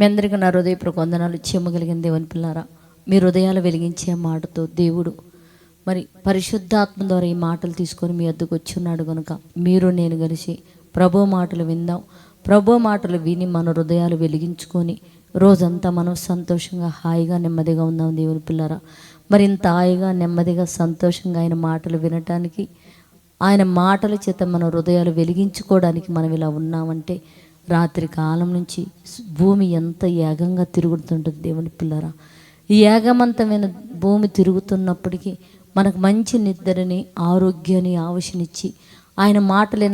మీ అందరికీ నా హృదయపూర్వక వందనాలు చేయమగలిగిన దేవుని పిల్లారా. మీ హృదయాలు వెలిగించే మాటతో దేవుడు మరి పరిశుద్ధాత్మ ద్వారా ఈ మాటలు తీసుకొని మీ వద్దకు వచ్చున్నాడు కనుక మీరు నేను కలిసి ప్రభు మాటలు విందాం. ప్రభు మాటలు విని మన హృదయాలు వెలిగించుకొని రోజంతా మనం సంతోషంగా హాయిగా నెమ్మదిగా ఉందాం దేవుని పిల్లారా. మరి ఇంత హాయిగా నెమ్మదిగా సంతోషంగా ఆయన మాటలు వినటానికి ఆయన మాటల చేత మన హృదయాలు వెలిగించుకోవడానికి మనం ఇలా ఉన్నామంటే రాత్రి కాలం నుంచి భూమి ఎంత ఏగంగా తిరుగుతుంటుంది దేవుని పిల్లరా. ఈ ఏగమంతమైన భూమి తిరుగుతున్నప్పటికీ మనకు మంచి నిద్రని ఆరోగ్యాన్ని ఆవశనిచ్చి ఆయన మాటలు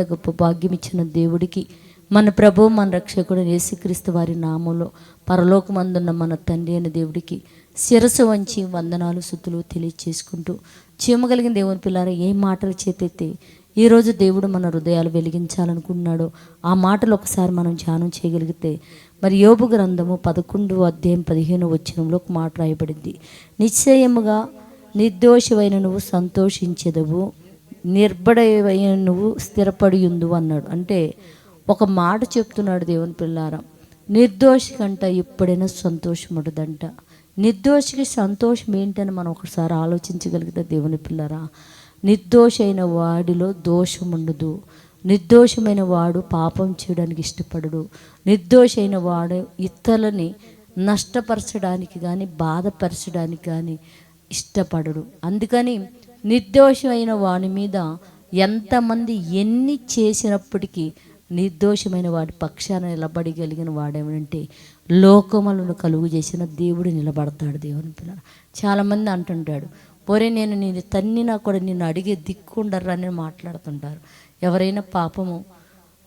గొప్ప భాగ్యం ఇచ్చిన దేవుడికి మన ప్రభు మన రక్షకుడు యేసుక్రీస్తు వారి నామంలో పరలోకమందున్న మన తండ్రి అయిన దేవుడికి శిరస్సు వంచి వందనాలు సుతులు తెలియచేసుకుంటూ చీమగలిగిన దేవుని పిల్లారా ఏ మాటలు చేతైతే ఈరోజు దేవుడు మన హృదయాలు వెలిగించాలనుకున్నాడు ఆ మాటలు ఒకసారి మనం ధ్యానం చేయగలిగితే మరి యోబు గ్రంథము పదకొండు అధ్యాయం పదిహేను వచ్చినంలో ఒక మాట రాయబడింది. నిశ్చయముగా నిర్దోషమైన నువ్వు సంతోషించెదవు నిర్భడమైన నువ్వు స్థిరపడి ఉండు అన్నాడు. అంటే ఒక మాట చెప్తున్నాడు దేవుని పిల్లారా. నిర్దోషి కంట ఎప్పుడైనా సంతోషం ఉండదంట. నిర్దోషికి సంతోషం ఏంటని మనం ఒకసారి ఆలోచించగలిగితే దేవుని పిల్లరా నిర్దోషైన వాడిలో దోషం ఉండదు నిర్దోషమైన వాడు పాపం చేయడానికి ఇష్టపడడు. నిర్దోషైన వాడు ఇతరులని నష్టపరచడానికి కానీ బాధపరచడానికి కానీ ఇష్టపడడు. అందుకని నిర్దోషమైన వాని మీద ఎంతమంది ఎన్ని చేసినప్పటికీ నిర్దోషమైన వాడి పక్షాన నిలబడగలిగిన వాడేమంటే లోకములను కలుగు చేసిన దేవుడు నిలబడతాడు దేవుని పిల్ల చాలామంది అంటుంటాడు పోరే నేను నేను తన్నినా కూడా నిన్ను అడిగే దిక్కుండర్రా అని మాట్లాడుతుంటారు. ఎవరైనా పాపము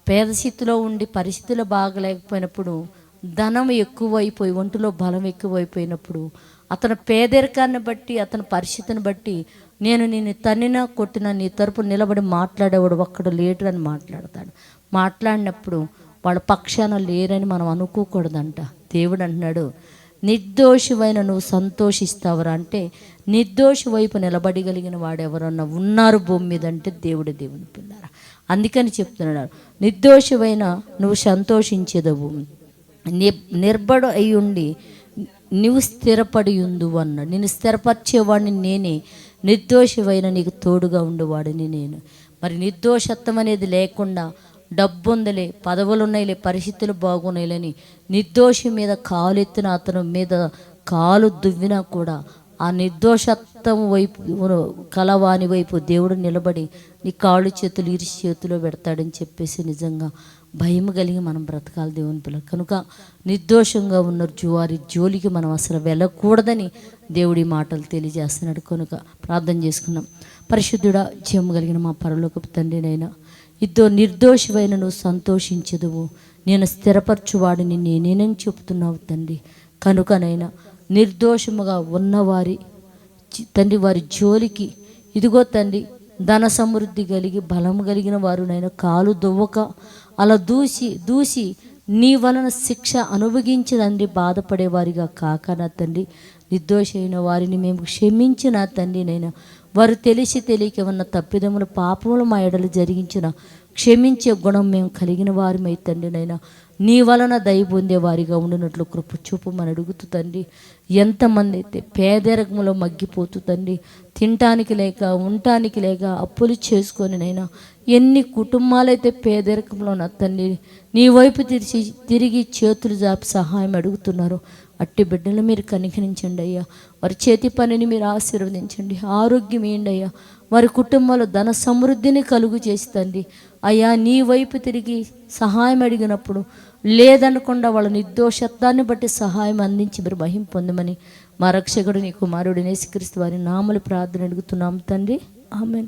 పేద స్థితిలో ఉండి పరిస్థితులు బాగలేకపోయినప్పుడు ధనం ఎక్కువైపోయి ఒంటిలో బలం ఎక్కువైపోయినప్పుడు అతని పేదరికాన్ని బట్టి అతని పరిస్థితిని బట్టి నేను నిన్ను తన్నినా కొట్టినా నీ తరపు నిలబడి మాట్లాడేవాడు ఒక్కడు లేడు అని మాట్లాడతాడు. మాట్లాడినప్పుడు వాళ్ళ పక్షాన లేరని మనం అనుకోకూడదంట. దేవుడు అంటున్నాడు నిర్దోషివైన నువ్వు సంతోషిస్తావురా అంటే నిర్దోషి వైపు నిలబడగలిగిన వాడు ఎవరన్నా ఉన్నారు భూమి మీద అంటే దేవుడు దేవుని పిల్లారా. అందుకని చెప్తున్నాడు. నిర్దోషివైన నువ్వు సంతోషించేదవు ని నిర్భడ అయి ఉండి నువ్వు స్థిరపడి ఉండు అన్నాడు నేను స్థిరపరిచేవాడిని నేనే. నిర్దోషివైన నీకు తోడుగా ఉండేవాడిని నేను. మరి నిర్దోషత్వం అనేది లేకుండా డబ్బు ఉందిలే పదవులు ఉన్నాయిలే పరిస్థితులు బాగున్నాయిలేని నిర్దోషి మీద కాలు ఎత్తిన అతను మీద కాలు దువ్వినా కూడా ఆ నిర్దోషత్వం వైపు కలవాని వైపు దేవుడు నిలబడి నీ కాళ్ళు చేతులు ఇరిచి చేతిలో పెడతాడని చెప్పేసి నిజంగా భయం కలిగి మనం బ్రతకాలి దేవుని పిల్లలు. కనుక నిర్దోషంగా ఉన్న జువారి జోలికి మనం అసలు వెళ్ళకూడదని దేవుడి మాటలు తెలియజేస్తున్నాడు. కనుక ప్రార్థన చేసుకున్నాం పరిశుద్ధుడా జీవం కలిగిన మా పరలోకపు తండ్రినైనా ఇద్దో నిర్దోషమైన నువ్వు సంతోషించదువు. నేను స్థిరపరచువాడిని నేనేనని చెప్తున్నావు తండ్రి. కనుకనైనా నిర్దోషముగా ఉన్నవారి తండ్రి వారి జోలికి ఇదిగో తండ్రి ధన సమృద్ధి కలిగి బలం కలిగిన వారునైనా కాలు దువ్వక అలా దూసి దూసి నీ వలన శిక్ష అనుభవించదండి బాధపడేవారిగా కాక నా తండ్రి. నిర్దోషైన వారిని మేము క్షమించిన తండ్రి నైనా వారు తెలిసి తెలియక ఉన్న తప్పిదములు పాపములు మా ఎడలు జరిగించిన క్షమించే గుణం మేము కలిగిన వారిమై తండ్రి నైనా నీ వలన దయ పొందే వారిగా ఉండినట్లు కృప చూపమని అడుగుతూ తండ్రి ఎంతమంది అయితే పేదరికంలో మగ్గిపోతూ తండ్రి తినటానికి లేక ఉండటానికి లేక అప్పులు చేసుకొని నైనా ఎన్ని కుటుంబాలైతే పేదరికంలో ఉన్న తండ్రి నీ వైపు తిరిగి తిరిగి చేతులు జాపి సహాయం అడుగుతున్నారు అట్టి బిడ్డలు మీరు కనికరించండి అయ్యా. వారి చేతి పనిని మీరు ఆశీర్వదించండి. ఆరోగ్యం ఏంటి అయ్యా. వారి కుటుంబంలో ధన సమృద్ధిని కలుగు చేసి తండ్రి. అయ్యా నీ వైపు తిరిగి సహాయం అడిగినప్పుడు లేదనకుండా వాళ్ళ నిర్దోషత్వాన్ని బట్టి సహాయం అందించి మీరు భయం పొందమని మా రక్షకుడు నీ కుమారుడు నేసిక్రీస్తు వారి నామలు ప్రార్థన అడుగుతున్నాం తండ్రి. ఆమెను.